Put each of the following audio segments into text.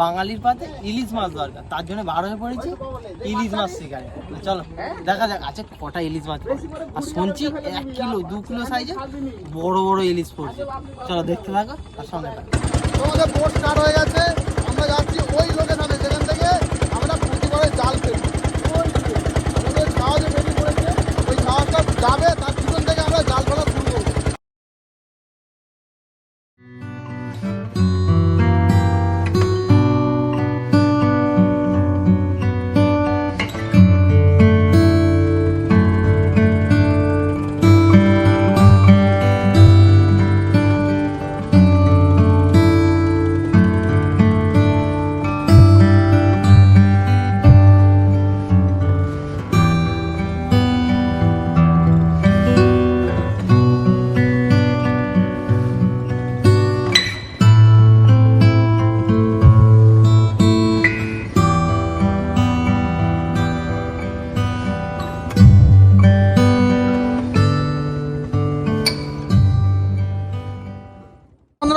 বাঙালির পাতে ইলিশ মাছ দরকার। তার জন্য বার হয়ে পড়েছি ইলিশ মাছ শিকারে। চলো, দেখা যাক, আছে কটা ইলিশ মাছ। আর শুনছি এক কিলো, দু কিলো সাইজে বড় বড় ইলিশ পড়ছে। চলো, দেখতে থাকো আর সঙ্গে থাকো। তোমাদের বোট স্টার্ট হয়ে গেছে। আমরা যাচ্ছি ওই লোকেশনে যেখান থেকে আমরা প্রতিবারে জাল ফেলি। ওই। আমাদের বেরিয়ে পড়েছে। ওই জাহাজটা যাবে, তার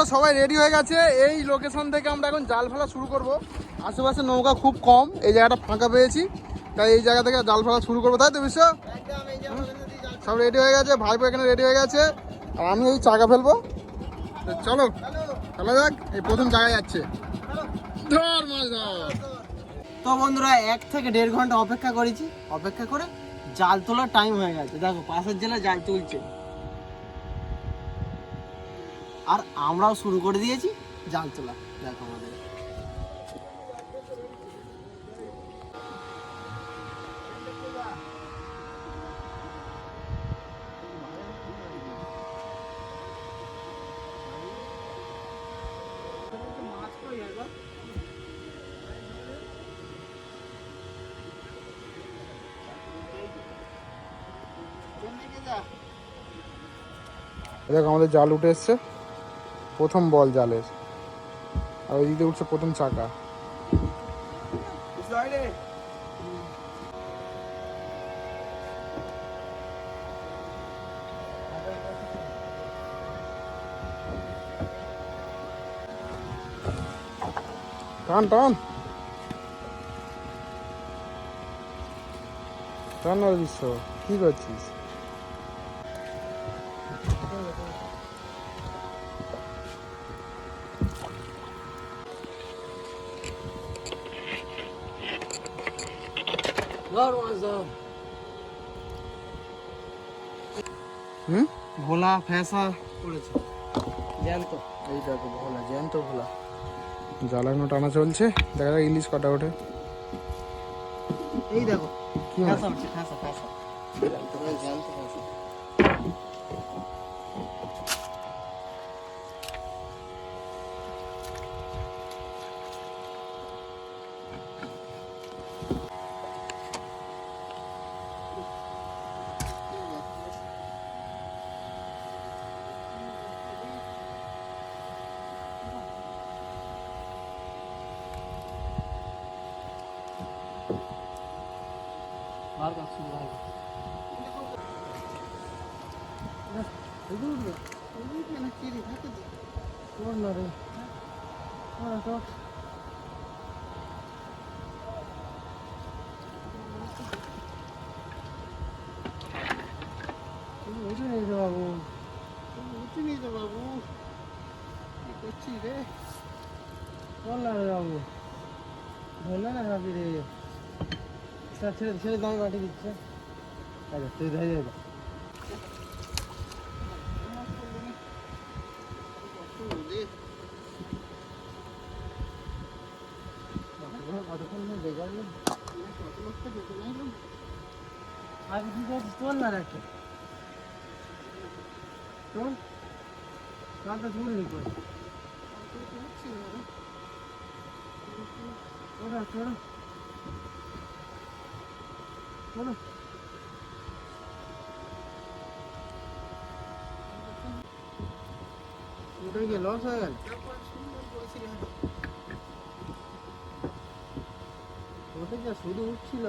বন্ধুরা সবাই রেডি হয়ে গেছে। এই লোকেশন থেকে আমরা এখন জাল ফেলা শুরু করব। আশেপাশে নৌকা খুব কম এই জায়গাটা ফাঁকা পেয়েছি। তাই এই জায়গা থেকে জাল ফেলা শুরু করব তাই তো বিশ্ব? সব রেডি হয়ে গেছে ভাইপো এখানে রেডি হয়ে গেছে। আর আমি এই চাকা ফেলব। চলো চলো যাক এই প্রথম জায়গায় যাচ্ছে। ধর মাছ ধর। তো বন্ধুরা এক থেকে দেড় ঘণ্টা অপেক্ষা করেছি। অপেক্ষা করে জাল তোলার টাইম হয়ে গেছে। দেখো পাশের জেলা জাল তুলছে। আর আমরাও শুরু করে দিয়েছি জাল তোলা। দেখো আমাদের। দেখো আমাদের জাল উঠে এসছে। প্রথম বল জালের। আর ওই দিকে উঠছে প্রথম চাকা। টান টান। টান না বিশ্ব, কি করছিস? ধর মাছ ধর হুম? ভোলা ফ্যাসা পড়েছে। জ্যান্ত। এই দেখো ভোলা জ্যান্ত ভোলা। জ্বালানো টানা চলছে দেখা যাক ইলিশ কটা ওঠে। এই দেখো কি মাছ? ফ্যাসা উঠছে ফ্যাসা ফ্যাসা জ্যান্ত জ্যান্ত ফ্যাসা আর কাজ শুরু হয় তোর না রে হ্যাঁ তো উঠে নিয়ে যা বাবু উঠে নিয়ে যা বাবু কি করছিস রে বল না রে বাবু ধরলে না ভাবি রে তা ছেড়ে ছেড়ে দাম কাটি দিচ্ছে। আচ্ছা তুই ধরে যা আগে কি করছিস তোর না রাখে তোর। কালটা করে ওরা চড়ো কি লস হয়ে গেল শুধু উঠছিল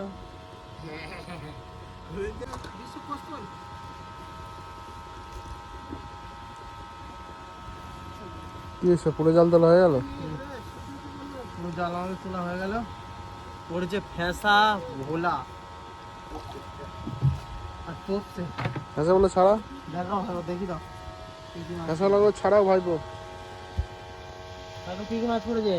কি পুরো জাল তোলা হয়ে। গেল পুরো জাল আমাদের তোলা হয়ে গেল ওর যে ফেঁসা ভোলা রসগোল্লা ছাড়া? দেখি দাও রসগোল্লা ছাড়াও ভাইপো। কি মাছ পড়েছে